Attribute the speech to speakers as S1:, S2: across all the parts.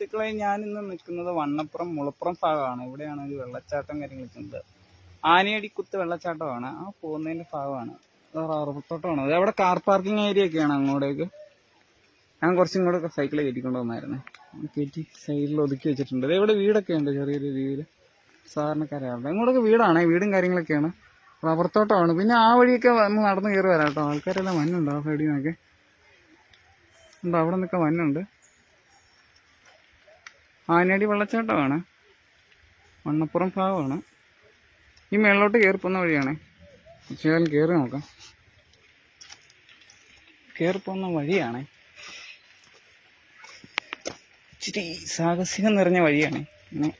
S1: സുഹൃത്തുക്കളെ ഞാൻ ഇന്ന് നിൽക്കുന്നത് വണ്ണപ്പുറം മുളപ്പുറം ഭാഗമാണ്. ഇവിടെയാണ് ഒരു വെള്ളച്ചാട്ടം കാര്യങ്ങളൊക്കെ ഉണ്ട് ആനയടിക്കുത്ത് വെള്ളച്ചാട്ടമാണ്. ആ പോകുന്നതിന്റെ ഭാഗമാണ്. റബ്ബർത്തോട്ടമാണ് അത് അവിടെ കാർ പാർക്കിംഗ് ഏരിയ ഒക്കെയാണ് അങ്ങോട്ടേക്ക്. ഞാൻ കുറച്ചും കൂടെ സൈക്കിൾ കയറ്റിക്കൊണ്ട് വന്നായിരുന്നേ. കയറ്റി സൈഡിൽ ഒതുക്കി വെച്ചിട്ടുണ്ട്. ഇവിടെ വീടൊക്കെ ഉണ്ട് ചെറിയൊരു രീതിയിൽ സാധാരണക്കാരാണ്. ഇങ്ങോട്ടൊക്കെ വീടാണ്. വീടും കാര്യങ്ങളൊക്കെയാണ്. റബ്ബർത്തോട്ടമാണ് പിന്നെ ആ വഴിയൊക്കെ വന്ന് നടന്ന് കയറി വരാം കേട്ടോ. ആൾക്കാരെല്ലാം മഞ്ഞുണ്ട് ആ സൈഡിൽ നിന്നൊക്കെ. ഉണ്ട്? അവിടെ നിന്നൊക്കെ മഞ്ഞുണ്ട് ആനയടി വെള്ളച്ചാട്ടമാണ്. മണ്ണപ്പുറം ഭാഗമാണ്. ഈ മേളിലോട്ട് കയറിപ്പോന്ന വഴിയാണ്. ഉച്ചകാലം കയറി നോക്കാം. കയറിപ്പോന്ന വഴിയാണ്. ഇച്ചിരി സാഹസികം നിറഞ്ഞ വഴിയാണ്. ഇങ്ങനെ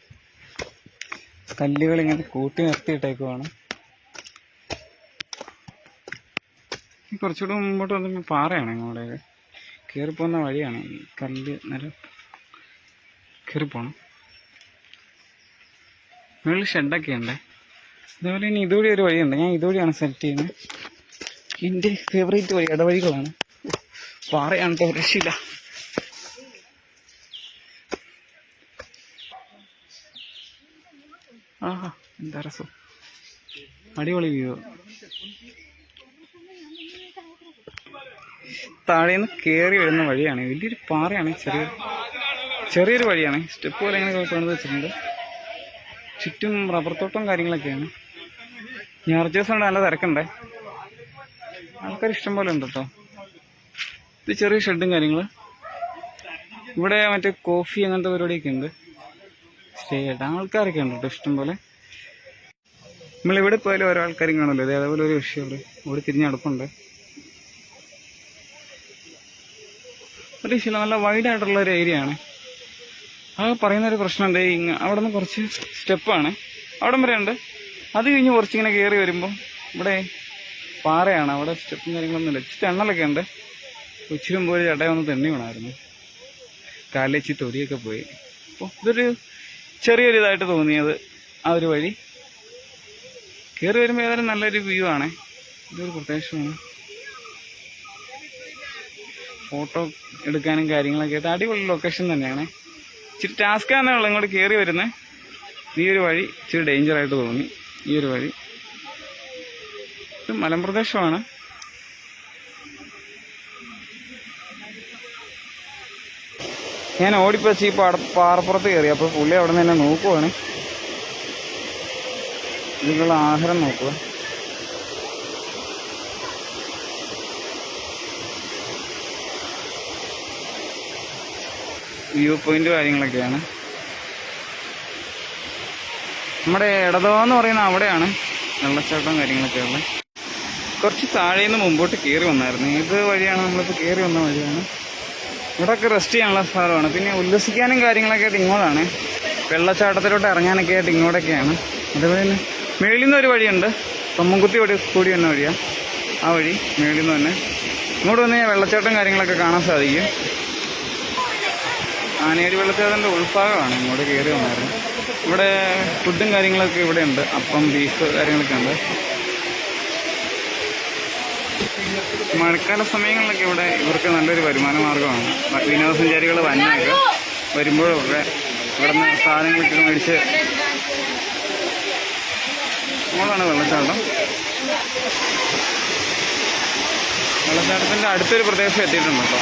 S1: കല്ലുകൾ ഇങ്ങനെ കൂട്ടി നിർത്തിയിട്ടേക്കുവാണ്. കുറച്ചുകൂടെ മുമ്പോട്ട് വന്നപ്പോൾ പാറയാണ് ഇങ്ങോട്ടേക്ക്. കയറിപ്പോകുന്ന വഴിയാണ് കല്ല് നില കയറിപ്പോണം മുകളിൽ ഷെഡൊക്കെ ഉണ്ട് അതുപോലെ ഇനി ഇതുവഴി ഒരു വഴിയുണ്ട്. ഞാൻ ഇതുവഴിയാണ് സെലക്ട് ചെയ്യുന്നത്. എന്റെ ഫേവറേറ്റ് വഴി ഇടവഴികളാണ്. പാറയാണ് കേട്ടോ രക്ഷയില്ല. ആഹാ എന്താ രസം. അടിപൊളി വ്യൂ താഴേന്ന് കയറി വരുന്ന വഴിയാണ്. വലിയൊരു പാറയാണ് ചെറിയ ചെറിയൊരു വഴിയാണ്. സ്റ്റെപ്പ് പോലെ ഇങ്ങനെ പണിത് വെച്ചിട്ടുണ്ട്. ചുറ്റും റബ്ബർ തോട്ടം കാര്യങ്ങളൊക്കെയാണ്. ഞായറാഴ്ച ദിവസം നല്ല തിരക്കുണ്ടേ. ആൾക്കാർ ഇഷ്ടം പോലെ ഉണ്ട് കേട്ടോ ഇത് ചെറിയ ഷെഡും കാര്യങ്ങൾ ഇവിടെ മറ്റേ കോഫി അങ്ങനത്തെ പരിപാടിയൊക്കെ ഉണ്ട്. സ്റ്റേ ആയിട്ട് ആൾക്കാരൊക്കെ ഉണ്ട് കേട്ടോ ഇഷ്ടം പോലെ. നമ്മൾ ഇവിടെ പോയാലും ഓരോ ആൾക്കാരും കാണുമല്ലോ. ഇത് അതേപോലെ ഒരു വിഷയം ഇവിടെ ഇവിടെ തിരിഞ്ഞ് അടുപ്പുണ്ട് ഒരു ശില. നല്ല വൈഡായിട്ടുള്ള ഒരു ഏരിയ ആണ്. ആ പറയുന്ന ഒരു പ്രശ്നമുണ്ട് ഇങ്ങ അവിടെ നിന്ന് കുറച്ച് സ്റ്റെപ്പാണ്. അവിടം വരെ ഉണ്ട് അത് കഴിഞ്ഞ് കുറച്ചിങ്ങനെ കയറി വരുമ്പോൾ ഇവിടെ പാറയാണ്. അവിടെ സ്റ്റെപ്പും കാര്യങ്ങളൊന്നും ഇല്ല. ഇച്ചിരി എണ്ണലൊക്കെ ഉണ്ട്. ഉച്ചിലും പോയി ചട്ട വന്ന് തെണ്ണി വീണായിരുന്നു. കാലിച്ചി തൊലിയൊക്കെ പോയി. അപ്പോൾ ഇതൊരു ചെറിയൊരു ഇതായിട്ട് തോന്നിയത് ആ ഒരു വഴി. കയറി വരുമ്പോൾ ഏതായാലും നല്ലൊരു വ്യൂ ആണ്. ഇതൊരു പ്രത്യേകമാണ് ഫോട്ടോ എടുക്കാനും കാര്യങ്ങളൊക്കെ ആയിട്ട് അടിപൊളി ലൊക്കേഷൻ തന്നെയാണ്. ഇച്ചിരി ടാസ്ക് തന്നെയുള്ള ഇങ്ങോട്ട് കയറി വരുന്നത് ഈ ഒരു വഴി ഇച്ചിരി ഡേഞ്ചർ ആയിട്ട് തോന്നി. ഈ ഒരു വഴി. ഇത് മലമ്പ്രദേശമാണ്. ഞാൻ ഓടിപ്പച്ച് ഈ പാട പാറപ്പുറത്ത് കയറി അപ്പോൾ പുള്ളി അവിടെ നിന്ന് തന്നെ നോക്കുവാണ്. ഇതിനുള്ള ആഹാരം നോക്കുക വ്യൂ പോയിന്റ് കാര്യങ്ങളൊക്കെയാണ്. നമ്മുടെ ഇടതോ എന്ന് പറയുന്ന അവിടെയാണ് വെള്ളച്ചാട്ടവും കാര്യങ്ങളൊക്കെ ഉള്ളത്. കുറച്ച് താഴെ നിന്ന് മുമ്പോട്ട് കയറി വന്നായിരുന്നു. ഏത് വഴിയാണ് നമ്മളിപ്പോൾ കയറി വന്ന വഴിയാണ്. ഇവിടെയൊക്കെ റെസ്റ്റ് ചെയ്യാനുള്ള സ്ഥലമാണ്. പിന്നെ ഉല്ലസിക്കാനും കാര്യങ്ങളൊക്കെ ആയിട്ട് ഇങ്ങോട്ടാണ്. വെള്ളച്ചാട്ടത്തിലോട്ട് ഇറങ്ങാനൊക്കെ ആയിട്ട് ഇങ്ങോട്ടൊക്കെയാണ്. അതുപോലെ തന്നെ മേളിൽ നിന്ന് ഒരു വഴിയുണ്ട്. തൊമ്മൻകുത്തി വഴി കൂടി വന്ന വഴിയാണ് ആ വഴി മേളിൽ നിന്ന് തന്നെ. ഇങ്ങോട്ട് വന്ന് കഴിഞ്ഞാൽ വെള്ളച്ചാട്ടം കാര്യങ്ങളൊക്കെ കാണാൻ സാധിക്കും. ആനയടി അതിന്റെ ഉൾഭാഗമാണ് ഇങ്ങോട്ട് കയറി വന്നായിരുന്നു ഇവിടെ ഫുഡും കാര്യങ്ങളൊക്കെ ഇവിടെ ഉണ്ട്. അപ്പം ബീഫ് കാര്യങ്ങളൊക്കെ ഉണ്ട്. മഴക്കാല സമയങ്ങളിലൊക്കെ ഇവിടെ ഇവർക്ക് നല്ലൊരു വരുമാന മാർഗമാണ് വിനോദസഞ്ചാരികൾ വന്നൊക്കെ വരുമ്പോഴൊക്കെ ഇവിടെ നിന്ന് സാധനങ്ങളൊക്കെ മേടിച്ച് മോളാണ് വെള്ളച്ചാട്ടം. വെള്ളച്ചാട്ടത്തിന്റെ അടുത്തൊരു പ്രദേശം എത്തിയിട്ടുണ്ട് കേട്ടോ.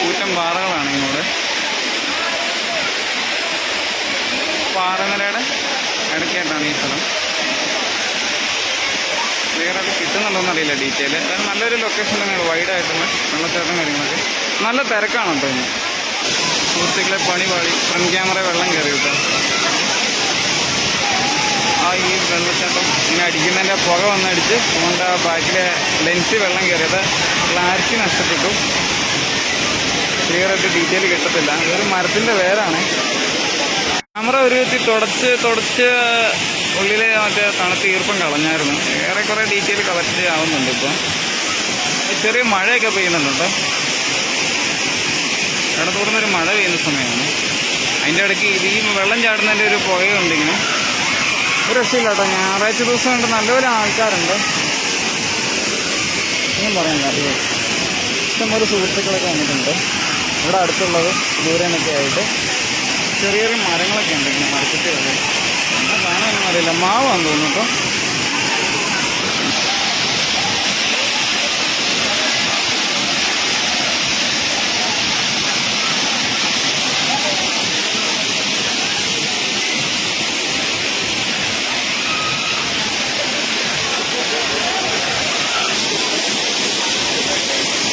S1: കൂറ്റം പാറകളാണ് ഇങ്ങോട്ട്. പാറനിരയുടെ ഇടയ്ക്കായിട്ടാണ് ഈ സ്ഥലം. വേറെ അത് കിട്ടുന്നുണ്ടോന്ന് അറിയില്ല ഡീറ്റെയിൽ അതായത് നല്ലൊരു ലൊക്കേഷൻ തന്നെയാണ് വൈഡ് ആയിട്ടുള്ള വെള്ളച്ചാട്ടം കാര്യങ്ങളൊക്കെ. നല്ല തിരക്കാണ് കേട്ടോ ഇന്ന്. സുഹൃത്തുക്കളെ പണി പാടി ഫ്രണ്ട് ക്യാമറ വെള്ളം കയറി കിട്ടും. ആ ഈ വെള്ളച്ചാട്ടം ഇങ്ങനെ അടിക്കുന്നതിന്റെ പുക വന്നടിച്ച് ഫോണിന്റെ ബാക്കിലെ ലെൻസ് വെള്ളം കയറിയത് ക്ലാരിറ്റി നഷ്ടപ്പെട്ടു. ക്ലിയർ ആയിട്ട് ഡീറ്റെയിൽ കിട്ടത്തില്ല. ഇതൊരു മരത്തിന്റെ വേരാണ്. ക്യാമറ ഒരു വിധത്തിൽ തുടച്ച് തുടച്ച് ഉള്ളിലെ മറ്റേ തണുത്ത് ഈർപ്പം കളഞ്ഞായിരുന്നു. ഏറെക്കുറെ ഡീറ്റെയിൽ കളക്ട് ആവുന്നുണ്ട് ഇപ്പം. ചെറിയ മഴയൊക്കെ പെയ്യുന്നുണ്ട് കേട്ടോ. ഇടത്തോടുന്നൊരു മഴ പെയ്യുന്ന സമയമാണ്. അതിന്റെ ഇടയ്ക്ക് ഈ വെള്ളം ചാടുന്നതിന്റെ ഒരു പുകയുണ്ട് ഒരു രക്ഷയില്ല കേട്ടോ. ഞായറാഴ്ച ദിവസം കൊണ്ട് നല്ലപോലെ ആൾക്കാരുണ്ട്. ഒന്നും പറയാൻ കാര്യം ഇഷ്ടംപോലെ സുഹൃത്തുക്കളൊക്കെ വന്നിട്ടുണ്ട്. ഇവിടെ അടുത്തുള്ളത് ദൂരേനൊക്കെ ആയിട്ട്. ചെറിയ ചെറിയ മരങ്ങളൊക്കെ ഉണ്ട് ഇങ്ങനെ എന്താ കാണാനൊന്നും അറിയില്ല. മാവാന്ന് തോന്നുന്നു കേട്ടോ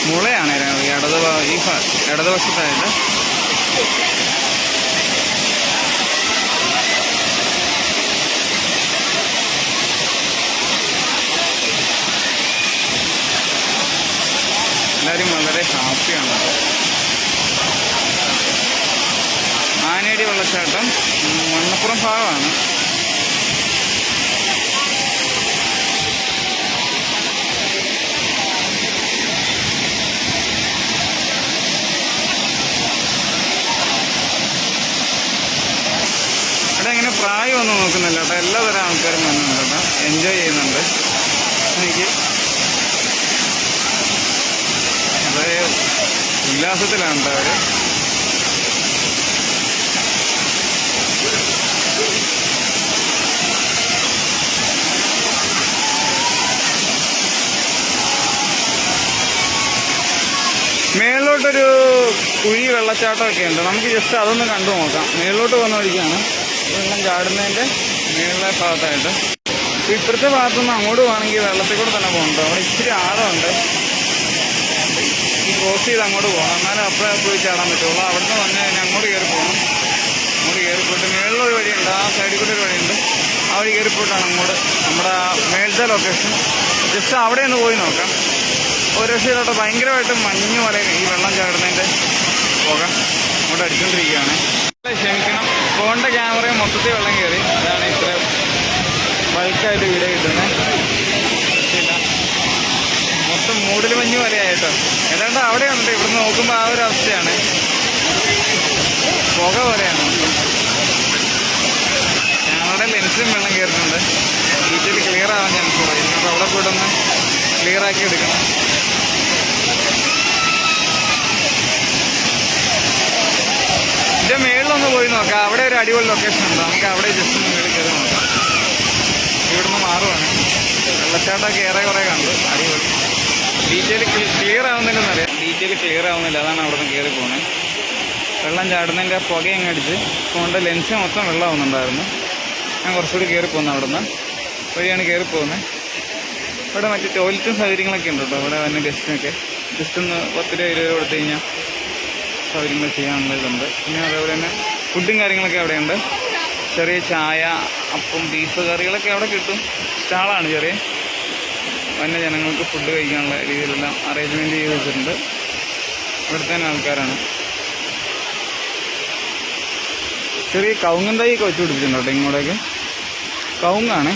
S1: മുളയാണ് ഇതിനകത്ത്. ഈ ഇടത് ഭാ- ഈ ഭാ- ഇടതുവശത്തായിട്ട്. എല്ലാവരും വളരെ ഹാപ്പിയാണ്. ആനേടി വെള്ളച്ചാട്ടം മണ്ണപ്പുറം ഭാഗമാണ്. പ്രായമൊന്നും നോക്കുന്നില്ല കേട്ടോ. എല്ലാതരം ആൾക്കാരും വന്നിട്ടുണ്ട് കേട്ടോ. എൻജോയ് ചെയ്യുന്നുണ്ട്. എനിക്ക് അതേ ഉല്ലാസത്തിലാണ് കേട്ടോ അവർ മേളിലോട്ടൊരു കുഴി വെള്ളച്ചാട്ടമൊക്കെ ഉണ്ട്. നമുക്ക് ജസ്റ്റ് അതൊന്ന് കണ്ടു നോക്കാം. മേളിലോട്ട് വന്ന വഴിക്കാണ് വെള്ളം ചാടുന്നതിന്റെ മേളിലെ ഭാഗത്തായിട്ട്. ഇപ്പുറത്തെ ഭാഗത്തു ഭാഗത്തുനിന്ന് അങ്ങോട്ട് പോകണമെങ്കിൽ വെള്ളത്തിൽ കൂടെ തന്നെ പോകണ്ട അവിടെ ഇച്ചിരി ആഴമുണ്ട്. ഈ ക്രോസ് ചെയ്ത് അങ്ങോട്ട് പോകണം. എന്നാലും അപ്പോഴേ പോയി ചാടാൻ പറ്റുള്ളൂ. അവിടെ നിന്ന് വന്ന് കഴിഞ്ഞാൽ അങ്ങോട്ട് കയറി പോകണം. അങ്ങോട്ട് കയറി പോയിട്ട് മേളിലൊരു വഴിയുണ്ട്. ആ സൈഡിൽ കൂടെ ഒരു വഴിയുണ്ട്. ആ വഴി കയറി പോയിട്ടാണ് അങ്ങോട്ട് നമ്മുടെ മേളത്തെ ലൊക്കേഷൻ ജസ്റ്റ് അവിടെ ഒന്ന് പോയി നോക്കാം. ഒരു രക്ഷയിലോട്ട് ഭയങ്കരമായിട്ട് മഞ്ഞ് പോലെ ഈ വെള്ളം ചാടുന്നതിന്റെ പുക അങ്ങോട്ട് അടിച്ചുകൊണ്ടിരിക്കുകയാണ് ക്ഷമിക്കണം. ഫോണിന്റെ ക്യാമറ മൊത്തത്തിൽ വെള്ളം കയറി. അതാണ് ഇത്ര ബൾക്കായിട്ട് വീഡിയോ കിട്ടുന്നത് മൊത്തം മൂടൽ മഞ്ഞ് ആയിട്ടോ. ഏതാണ്ട് അവിടെ ഉണ്ട് ഇവിടുന്ന് നോക്കുമ്പോൾ ആ ഒരു അവസ്ഥയാണ്. പുക പോലെയാണ്. ഞങ്ങളുടെ ലെൻസിലും വെള്ളം കയറിയിട്ടുണ്ട്. ഡീറ്റെയിൽ ക്ലിയർ ആവാൻ ഞാൻ കുറയും. അപ്പോൾ അവിടെ പോയിട്ടൊന്ന് ക്ലിയർ ആക്കി എടുക്കണം. ഇതിന്റെ മേളിലൊന്ന് പോയി നോക്കാം. അവിടെ ഒരു അടിപൊളി ലൊക്കേഷൻ ഉണ്ട്. നമുക്ക് അവിടെ ജസ്റ്റ് ഒന്ന് മേളിൽ കയറി നോക്കാം. ഇവിടുന്ന് മാറുവാണ്. വെള്ളച്ചാട്ടമൊക്കെ ഏറെ കുറെ കണ്ടു. അടിപൊളി. ഡീറ്റെയിൽ ക്ലിയർ ആവുന്നില്ലെന്ന് അറിയാം. ഡീറ്റെയിൽ ക്ലിയർ ആവുന്നില്ല. അതാണ് അവിടെ നിന്ന് കയറി പോണേ. വെള്ളം ചാടുന്നതിന്റെ പുക അങ്ങ് അടിച്ച് ഫോണിന്റെ ലെൻസ് മൊത്തം വെള്ളമാവുന്നുണ്ടായിരുന്നു. ഞാൻ കുറച്ചുകൂടി കയറി പോകുന്നു അവിടെ നിന്ന് വഴിയാണ് കയറി പോകുന്നത് ഇവിടെ മറ്റു ടോയ്ലറ്റും സൗകര്യങ്ങളൊക്കെ ഉണ്ട്? കേട്ടോ ഇവിടെ വന്ന ഗസ്റ്റിനൊക്കെ ജസ്റ്റ് ഒന്ന് പത്ത് രൂപ ഇരുപത് രൂപ കൊടുത്തു കഴിഞ്ഞാൽ സൗകര്യങ്ങൾ ചെയ്യാനുള്ള ഇതുണ്ട് പിന്നെ അതേപോലെ തന്നെ ഫുഡും കാര്യങ്ങളൊക്കെ അവിടെയുണ്ട്. ചെറിയ ചായ അപ്പം ബീഫ് കറികളൊക്കെ അവിടെ കിട്ടും. സ്റ്റാളാണ് ചെറിയ. വന്യ ജനങ്ങൾക്ക് ഫുഡ് കഴിക്കാനുള്ള രീതിയിലെല്ലാം അറേഞ്ച്മെന്റ് ചെയ്ത് വെച്ചിട്ടുണ്ട്. ഇവിടുത്തെ തന്നെ ആൾക്കാരാണ്. ചെറിയ കവുങ്ങൻ തൈയൊക്കെ വെച്ച് പിടിപ്പിച്ചിട്ടുണ്ട് കേട്ടോ ഇങ്ങോട്ടേക്ക്. കവുങ്ങാണ്.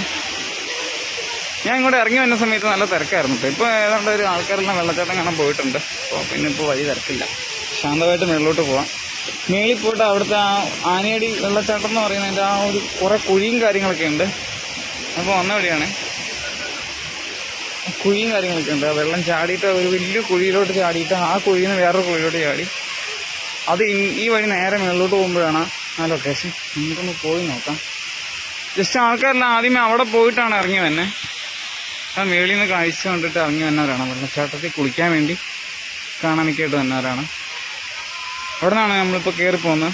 S1: ഞാൻ ഇങ്ങോട്ട് ഇറങ്ങി വന്ന സമയത്ത് നല്ല തിരക്കായിരുന്നു ഇപ്പോൾ ഏതാണ്ട് ഒരു ആൾക്കാരെല്ലാം വെള്ളച്ചാട്ടം കാണാൻ പോയിട്ടുണ്ട്. അപ്പോൾ പിന്നെ ഇപ്പോൾ വഴി തിരക്കില്ല. ശാന്തമായിട്ട് മേളിലോട്ട് പോവാം. മേളിൽ പോയിട്ട് അവിടുത്തെ ആ ആനയടി വെള്ളച്ചാട്ടം എന്ന് പറയുന്നതിന്റെ ആ ഒരു കുറേ കുഴിയും കാര്യങ്ങളൊക്കെ ഉണ്ട്. അപ്പോൾ വന്ന വഴിയാണ്. കുഴിയും കാര്യങ്ങളൊക്കെ ഉണ്ട്. ആ വെള്ളം ചാടിയിട്ട് ഒരു വലിയ കുഴിയിലോട്ട് ചാടിയിട്ട് ആ കുഴിയിൽ നിന്ന് വേറൊരു കുഴിയിലോട്ട് ചാടി. അത് ഈ- വഴി നേരെ മേളിലോട്ട് പോകുമ്പോഴാണ് ആ ലൊക്കേഷൻ നമുക്കൊന്ന് പോയി നോക്കാം. ജസ്റ്റ് ആൾക്കാരെല്ലാം ആദ്യമേ അവിടെ പോയിട്ടാണ് ഇറങ്ങി വന്നെ. ആ മേളിൽ നിന്ന് കാഴ്ച കണ്ടിട്ട് ഇറങ്ങി വന്നവരാണ്. വെള്ളച്ചാട്ടത്തിൽ കുളിക്കാൻ വേണ്ടി കാണാനൊക്കെ ആയിട്ട് വന്നവരാണ്. അവിടെ നിന്നാണ് നമ്മളിപ്പോൾ കയറി പോകുന്നത്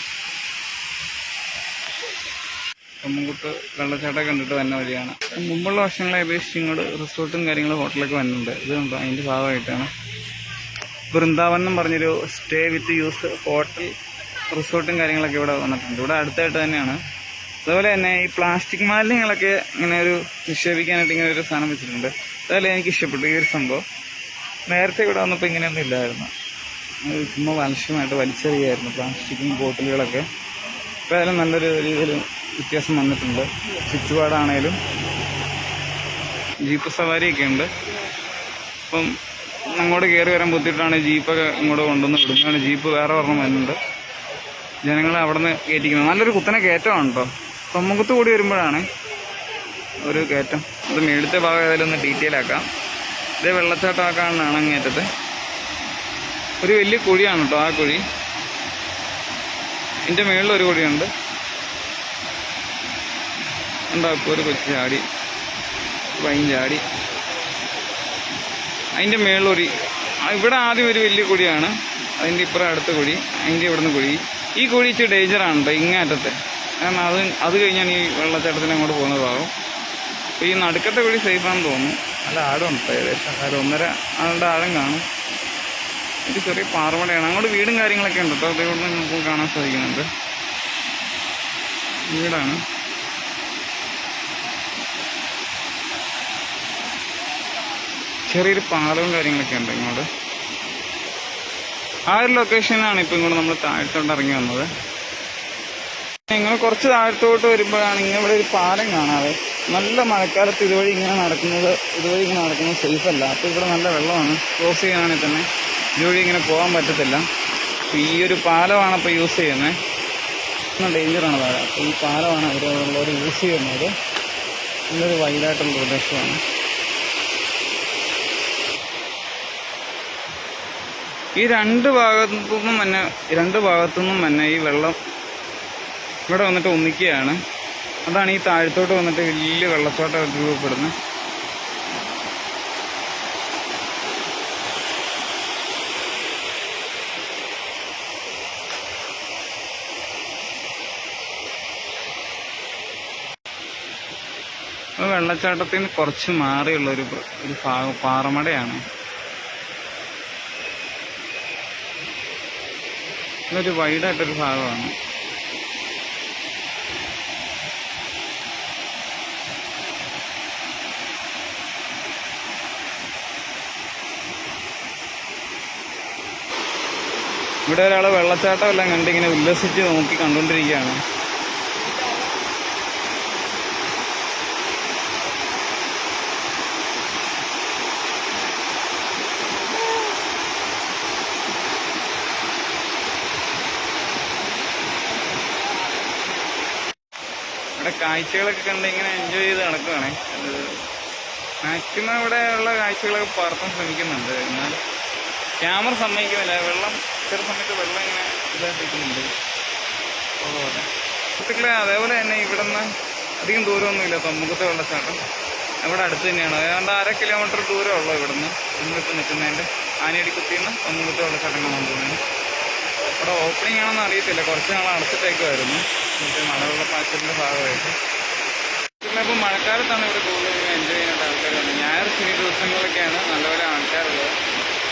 S1: കമ്മൻകുത്ത് വെള്ളച്ചാട്ടം കണ്ടിട്ട് വന്ന വഴിയാണ്. മുമ്പുള്ള വർഷങ്ങളെ അപേക്ഷിച്ച് ഇങ്ങോട്ട് റിസോർട്ടും കാര്യങ്ങളും ഹോട്ടലൊക്കെ വന്നിട്ടുണ്ട്. ഇത് കണ്ടോ? അതിന്റെ ഭാഗമായിട്ടാണ്. വൃന്ദാവൻ എന്നും പറഞ്ഞൊരു സ്റ്റേ വിത്ത് യൂസ് ഹോട്ടൽ റിസോർട്ടും കാര്യങ്ങളൊക്കെ ഇവിടെ വന്നിട്ടുണ്ട്. ഇവിടെ അടുത്തായിട്ട് തന്നെയാണ്. അതുപോലെ തന്നെ ഈ പ്ലാസ്റ്റിക് മാലിന്യങ്ങളൊക്കെ ഇങ്ങനെ ഒരു നിക്ഷേപിക്കാനായിട്ട് ഇങ്ങനെ ഒരു സാധനം വെച്ചിട്ടുണ്ട്. അതുപോലെ എനിക്ക് ഇഷ്ടപ്പെട്ടു ഈ ഒരു സംഭവം. നേരത്തെ ഇവിടെ വന്നപ്പോൾ ഇങ്ങനെയൊന്നും ഇല്ലായിരുന്നു. ചുമ്മാ വലഷ്യമായിട്ട് വലിച്ചെറിയായിരുന്നു പ്ലാസ്റ്റിക്കും ബോട്ടിലുകളൊക്കെ. ഇപ്പോൾ അതിലും നല്ലൊരു രീതിയിൽ വ്യത്യാസം വന്നിട്ടുണ്ട്. ചുറ്റുപാടാണേലും ജീപ്പ് സവാരിയൊക്കെ ഉണ്ട്. അപ്പം അങ്ങോട്ട് കയറി വരാൻ ബുദ്ധിമുട്ടാണ് ജീപ്പൊക്കെ ഇങ്ങോട്ട് കൊണ്ടുവന്ന് വിടുന്നതാണ്. ജീപ്പ് വേറെ ഒരെണ്ണം വരുന്നുണ്ട്. ജനങ്ങളെ അവിടെ നിന്ന് കയറ്റിക്കുന്നത് നല്ലൊരു കുത്തനെ കയറ്റമാണ് കേട്ടോ. തൊമ്മക്കുത്ത് കൂടി വരുമ്പോഴാണ് ഒരു കയറ്റം. അത് മേടിച്ച ഭാഗം ഏതായാലും ഒന്ന് ഡീറ്റെയിൽ ആക്കാം. ഇതേ വെള്ളച്ചാട്ടം ആക്കാനാണ് അങ്ങേറ്റത്ത് ഒരു വലിയ കുഴിയാണ് കേട്ടോ ആ കുഴി. എന്റെ മേളിൽ ഒരു കുഴിയുണ്ട്. ഉണ്ടാക്കും ഒരു കൊച്ചു ചാടി. വൈൻ ചാടി. അതിന്റെ മേളിലൊരു ഇവിടെ ആദ്യം ഒരു വലിയ കുഴിയാണ്. അതിന്റെ ഇപ്പുറം അടുത്ത കുഴി. അതിന്റെ ഇവിടുന്ന് കുഴി. ഈ കുഴി ഇച്ചിരി ഡേഞ്ചറാണ് കേട്ടോ ഇങ്ങേറ്റത്തെ കാരണം അത് അത് കഴിഞ്ഞാൽ ഈ വെള്ളച്ചാട്ടത്തിന് അങ്ങോട്ട് പോകുന്ന ഭാഗം. അപ്പോൾ ഈ നടുക്കത്തെ കുഴി സേഫാണെന്ന് തോന്നുന്നു. നല്ല ആഴമുണ്ട് ഏകദേശം. ഒന്നര ആളുടെ ആഴം കാണും. ഇത് ചെറിയ പാറമടയാണ് അങ്ങോട്ട് വീടും കാര്യങ്ങളൊക്കെ ഉണ്ട് കേട്ടോ കൊണ്ട് നമുക്ക് കാണാൻ സാധിക്കുന്നുണ്ട്. വീടാണ്. ചെറിയൊരു പാലവും കാര്യങ്ങളൊക്കെ ഉണ്ട് ഇങ്ങോട്ട്. ആ ഒരു ലൊക്കേഷനാണ് ഇപ്പം ഇങ്ങോട്ട് നമ്മൾ താഴത്തോട്ട് ഇറങ്ങി വന്നത്. നിങ്ങൾ കുറച്ച് താഴത്തോട്ട് വരുമ്പോഴാണ് ഇങ്ങനെ ഒരു പാലം കാണാതെ നല്ല മഴക്കാലത്ത് ഇതുവഴി ഇങ്ങനെ നടക്കുന്നത് ഇതുവഴി ഇങ്ങനെ നടക്കുന്നത് സേഫ് അല്ല. അപ്പോൾ ഇവിടെ നല്ല വെള്ളമാണ്. ക്രോസ് ചെയ്യുകയാണെങ്കിൽ തന്നെ. ഇതുവഴി ഇങ്ങനെ പോകാൻ പറ്റത്തില്ല. അപ്പോൾ ഈ ഒരു പാലമാണ് ഇപ്പോൾ യൂസ് ചെയ്യുന്നത് ഡേഞ്ചറാണ് താഴെ. അപ്പോൾ ഈ പാലമാണ് ഇവിടെ ഉള്ളവർ യൂസ് ചെയ്യുന്നത്. നല്ലൊരു വൈഡായിട്ടുള്ള പ്രദേശമാണ്. ഈ രണ്ട് ഭാഗത്തു നിന്നും തന്നെ രണ്ട് ഭാഗത്തു നിന്നും തന്നെ ഈ വെള്ളം ഇവിടെ വന്നിട്ട് ഒന്നിക്കുകയാണ്. അതാണ് ഈ താഴത്തോട്ട് വന്നിട്ട് വലിയ വെള്ളച്ചാട്ടം രൂപപ്പെടുന്നത്. അത് വെള്ളച്ചാട്ടത്തിന് കുറച്ച് മാറിയുള്ള ഒരു ഒരു പാറമടയാണ്. ഇതൊരു വൈഡായിട്ടൊരു ഭാഗമാണ്. ഇവിടെ ഒരാൾ വെള്ളച്ചാട്ടം എല്ലാം കണ്ട് ഉല്ലസിച്ച് നോക്കി കണ്ടുകൊണ്ടിരിക്കുകയാണ് ഇവിടെ കാഴ്ചകളൊക്കെ കണ്ട് ഇങ്ങനെ എൻജോയ് ചെയ്ത് നടക്കുകയാണ് മാക്സിമം ഇവിടെ ഉള്ള കാഴ്ചകളൊക്കെ പകർത്താൻ ശ്രമിക്കുന്നുണ്ട്. എന്നാൽ ക്യാമറ സമ്മതിക്കുന്നില്ല. വെള്ളം ചില സമയത്ത് വെള്ളം ഇങ്ങനെ ഇതായിട്ടിരിക്കുന്നുണ്ട്. അതുപോലെ സുഹൃത്തുക്കളെ അതേപോലെ തന്നെ ഇവിടെ നിന്ന് അധികം ദൂരമൊന്നുമില്ല. തൊമ്മുഖത്തെ വെള്ളച്ചാട്ടം ഇവിടെ അടുത്ത് തന്നെയാണ്. ഏതാണ്ട് അര കിലോമീറ്റർ ദൂരമുള്ളൂ ഇവിടുന്ന്. നമ്മളിപ്പോൾ നിൽക്കുന്നതിന്റെ ആനയടിക്കുത്തിയിൽ നിന്ന് തൊമ്മുഖത്തെ വെള്ളച്ചാട്ടം കാണാൻ പോകുന്നത്. ഇവിടെ ഓപ്പണിംഗ് ആണെന്ന് അറിയത്തില്ല. കുറച്ച് നാൾ അടച്ചിട്ടേക്കുമായിരുന്നു മറ്റേ മലവെള്ളപ്പാച്ചിലിന്റെ ഭാഗമായിട്ട്. പിന്നെ ഇപ്പോൾ മഴക്കാലത്താണ് ഇവിടെ കൂടുതൽ എൻജോയ് ചെയ്യേണ്ട ആൾക്കാർ വന്നത് ഞായർ ശനി ദിവസങ്ങളിലൊക്കെയാണ് നല്ലപോലെ ആൾക്കാരുള്ളത്.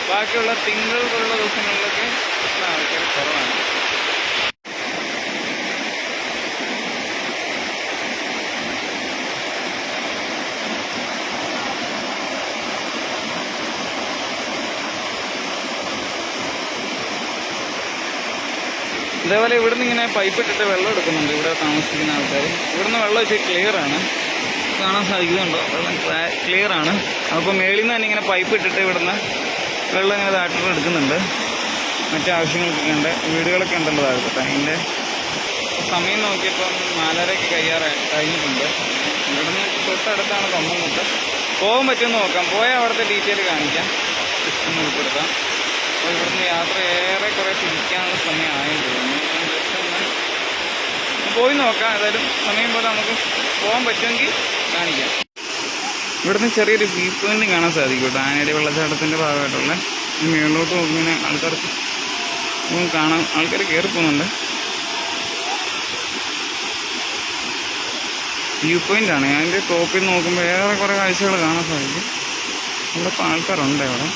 S1: ബാക്കിയുള്ള തിങ്കൾ പോലുള്ള ദിവസങ്ങളിലൊക്കെ ആൾക്കാർ കുറവാണ്. ഇതേപോലെ ഇവിടുന്ന് ഇങ്ങനെ പൈപ്പ് ഇട്ടിട്ട് വെള്ളം എടുക്കുന്നുണ്ട്. ഇവിടെ താമസിക്കുന്ന ആൾക്കാർ ഇവിടുന്ന് വെള്ളം വെച്ച് ക്ലിയർ ആണ്. കാണാൻ സാധിക്കുന്നുണ്ടോ? വെള്ളം ക്ലിയർ ആണ്. അപ്പോൾ മേളിൽ നിന്ന് തന്നെ ഇങ്ങനെ പൈപ്പ് ഇട്ടിട്ട് ഇവിടുന്ന് വെള്ളം ഇങ്ങനെ താഴ്ത്തിട്ട് എടുക്കുന്നുണ്ട്. മറ്റു ഉണ്ട്. വീടുകളൊക്കെ ഉണ്ടല്ലോ താഴത്തെ അതിന്റെ സമയം നോക്കിയപ്പോൾ നാലരയ്ക്ക് കഴിയാറായി കഴിഞ്ഞിട്ടുണ്ട്. ഇവിടുന്ന് തൊട്ടടുത്താണ് കൊമ്പംകുട്ട് പോകാൻ പറ്റുമെന്ന് നോക്കാം. പോയാൽ അവിടുത്തെ ഡീറ്റെയിൽ കാണിക്കാം. ഉൾപ്പെടുത്താം. അപ്പോൾ ഇവിടുന്ന് യാത്ര ഏറെ കുറെ തിരിക്കാനുള്ള ഒന്ന് പോയി നോക്കാം. ഏതായാലും സമയം പോലെ നമുക്ക് പോകാൻ പറ്റുമെങ്കിൽ കാണിക്കാം. ഇവിടുന്ന് ചെറിയൊരു വ്യൂ പോയിന്റ് കാണാൻ സാധിക്കും ആനയുടെ വെള്ളച്ചാട്ടത്തിന്റെ ഭാഗമായിട്ടുള്ള മുകളിലോട്ട് നോക്കിങ്ങനെ ആൾക്കാർക്ക് കാണാൻ ആൾക്കാർ കയറി പോകുന്നുണ്ട് വ്യൂ ആണ്. അതിന്റെ ടോപ്പിൽ നോക്കുമ്പോൾ ഏറെ കുറേ കാഴ്ചകൾ കാണാൻ സാധിക്കും. ഇവിടെ ഇപ്പോൾ ആൾക്കാരുണ്ട് അവിടെ.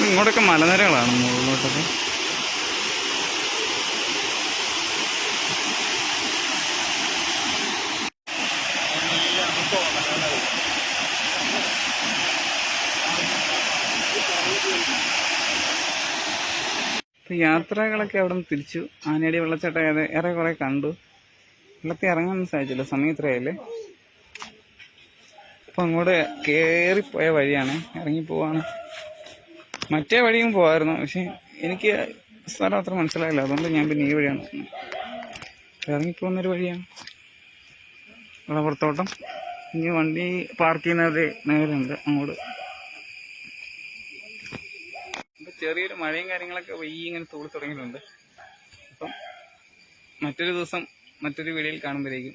S1: ഇങ്ങോട്ടൊക്കെ മലനിരകളാണ് മുകളിലോട്ടൊക്കെ. യാത്രകളൊക്കെ അവിടെ നിന്ന് തിരിച്ചു. ആനയടി വെള്ളച്ചാട്ടം ഏറെ കുറെ കണ്ടു. വെള്ളത്തിൽ ഇറങ്ങാൻ സാധിച്ചില്ല. സമയം ഇത്രയല്ലേ അപ്പൊ അങ്ങോട്ട് കേറിപ്പോയ വഴിയാണ്. ഇറങ്ങി പോവാണ് മറ്റേ വഴിയും പോകാമായിരുന്നു പക്ഷെ എനിക്ക് സ്ഥലം അത്ര മനസ്സിലായില്ല. അതുകൊണ്ട് ഞാൻ പിന്നെ ഈ വഴിയാണ്. ഇറങ്ങിപ്പോകുന്നൊരു വഴിയാണ്. റബ്ബർത്തോട്ടം ഇനി വണ്ടി പാർക്ക് ചെയ്യുന്നത് നേരെ ഉണ്ട് അങ്ങോട്ട് ചെറിയൊരു മഴയും കാര്യങ്ങളൊക്കെ വെയ്യ ഇങ്ങനെ തൂളി തുടങ്ങിയിട്ടുണ്ട്. അപ്പം മറ്റൊരു ദിവസം മറ്റൊരു വീഡിയോയിൽ കാണുമ്പോഴേക്കും